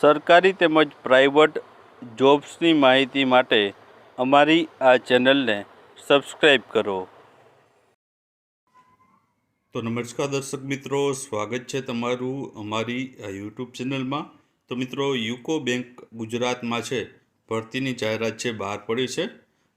સરકારી તેમજ પ્રાઇવેટ જોબ્સની માહિતી માટે અમારી આ ચેનલને સબસ્ક્રાઈબ કરો. તો નમસ્કાર દર્શક મિત્રો, સ્વાગત છે તમારું અમારી આ યુટ્યુબ ચેનલમાં. તો મિત્રો, યુકો બેંક ગુજરાતમાં છે, ભરતીની જાહેરાત છે, બહાર પડી છે.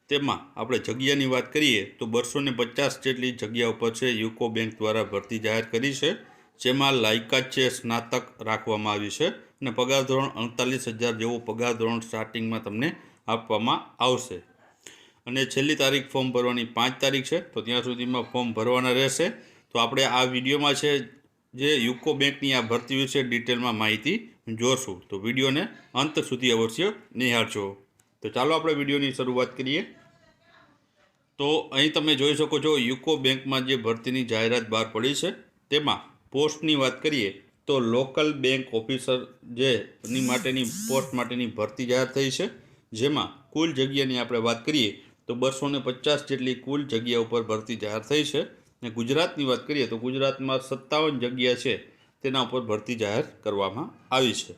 તેમાં આપણે જગ્યાની વાત કરીએ તો બસો પચાસ જેટલી જગ્યા ઉપર છે યુકો બેંક દ્વારા ભરતી જાહેર કરી છે. જેમાં લાયકાત છે સ્નાતક રાખવામાં આવી છે અને પગાર ધોરણ અડતાલીસ હજાર જેવો પગાર ધોરણ સ્ટાર્ટિંગમાં તમને આપવામાં આવશે. અને છેલ્લી તારીખ ફોર્મ ભરવાની પાંચ તારીખ છે, તો ત્યાં સુધીમાં ફોર્મ ભરવાના રહેશે. તો આપણે આ વિડીયોમાં છે જે યુકો બેંકની આ ભરતી વિશે ડિટેલમાં માહિતી જોશું. તો વિડીયોને અંત સુધી અવશ્ય નિહાળજો. તો ચાલો આપણે વિડીયોની શરૂઆત કરીએ. તો અહીં તમે જોઈ શકો છો, યુકો બેંકમાં જે ભરતીની જાહેરાત બહાર પડી છે, તેમાં પોસ્ટની વાત કરીએ તો લોકલ બેંક ઓફિસર જે ની માટેની પોસ્ટ માટેની ભરતી જાહેર થઈ છે, જેમાં કુલ જગ્યાની આપણે વાત કરીએ તો બસો ને પચાસ જેટલી કુલ જગ્યા ઉપર ભરતી જાહેર થઈ છે. ને ગુજરાતની વાત કરીએ તો ગુજરાતમાં સત્તાવન જગ્યા છે તેના ઉપર ભરતી જાહેર કરવામાં આવી છે.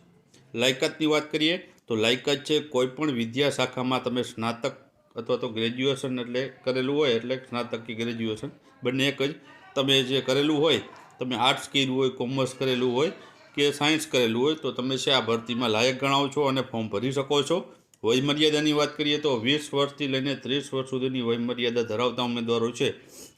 લાયકાતની વાત કરીએ તો લાયકાત છે કોઈપણ વિદ્યા શાખામાં તમે સ્નાતક અથવા તો ગ્રેજ્યુએશન એટલે કરેલું હોય એટલે સ્નાતક કે ગ્રેજ્યુએશન બંને એક જ તમે જે કરેલું હોય તમે આર્ટ્સ કર્યું હોય કોમર્સ કરેલું હોય કે સાયન્સ કરેલું હોય, તો તમે છે આ ભરતીમાં લાયક ગણાવો છો અને ફોર્મ ભરી શકો છો. વયમર્યાદાની વાત કરીએ તો વીસ વર્ષથી લઈને ત્રીસ વર્ષ સુધીની વયમર્યાદા ધરાવતા ઉમેદવારો છે,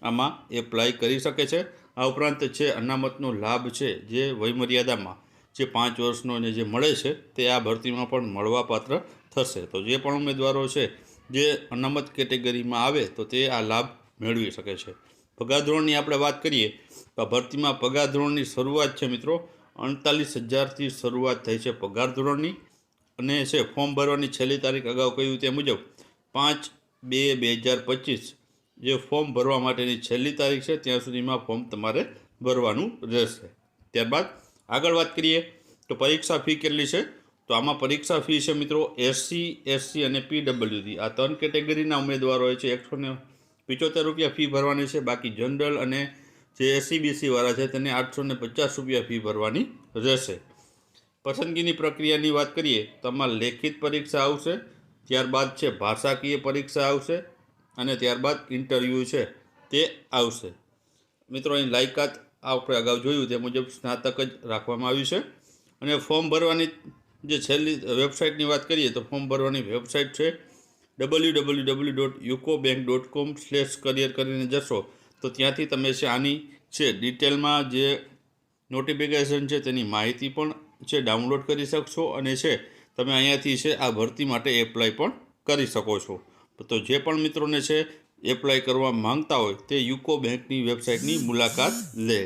આમાં એપ્લાય કરી શકે છે. આ ઉપરાંત છે અનામતનો લાભ છે, જે વયમર્યાદામાં જે પાંચ વર્ષનો ને જે મળે છે, તે આ ભરતીમાં પણ મળવાપાત્ર થશે. તો જે પણ ઉમેદવારો છે, જે અનામત કેટેગરીમાં આવે, તો તે આ લાભ મેળવી શકે છે. પગાર ધોરણની આપણે વાત કરીએ, તો ભરતીમાં પગાર ધોરણની શરૂઆત છે મિત્રો. અડતાલીસ હજારથી શરૂઆત થઈ છે પગાર ધોરણની અને છે, ફોર્મ ભરવાની છેલ્લી તારીખ અગાઉ કહ્યું તે મુજબ પાંચ બે બે હજાર પચીસ જે ફોર્મ ભરવા માટેની છેલ્લી તારીખ છે, ત્યાં સુધીમાં ફોર્મ તમારે ભરવાનું રહેશે. ત્યારબાદ આગળ વાત કરીએ, તો પરીક્ષા ફી કેટલી છે? તો આમાં પરીક્ષા ફી છે મિત્રો એસસી એસસી અને પીડબ્લ્યુડી. આ ત્રણ કેટેગરીના ઉમેદવારો હોય છે, એકસો પિચોતેર રૂપિયા ફી ભરવાની છે, બાકી જનરલ અને જે એસસીબીસીવાળા છે તેને આઠસો ને પચાસ રૂપિયા ફી ભરવાની રહેશે. પસંદગીની પ્રક્રિયાની વાત કરીએ તો આમાં લેખિત પરીક્ષા આવશે, ત્યારબાદ છે ભાષાકીય પરીક્ષા આવશે અને ત્યારબાદ ઇન્ટરવ્યૂ છે તે આવશે. મિત્રો, અહીં લાયકાત આપણે અગાઉ જોયું તે મુજબ સ્નાતક જ રાખવામાં આવ્યું છે. અને ફોર્મ ભરવાની જે છેલ્લી વેબસાઇટની વાત કરીએ તો ફોર્મ ભરવાની વેબસાઇટ છે W W W dot UCO bank dot com slash career કરીને જશો. તો ત્યાંથી તમે છે આની છે ડિટેલમાં જે નોટિફિકેશન છે તેની માહિતી પણ છે ડાઉનલોડ કરી શકશો અને છે તમે અહીંયાથી છે આ ભરતી માટે એપ્લાય પણ કરી શકો છો. તો જે પણ મિત્રોને છે એપ્લાય કરવા માંગતા હોય તે યુકો બેંકની વેબસાઇટની મુલાકાત લે.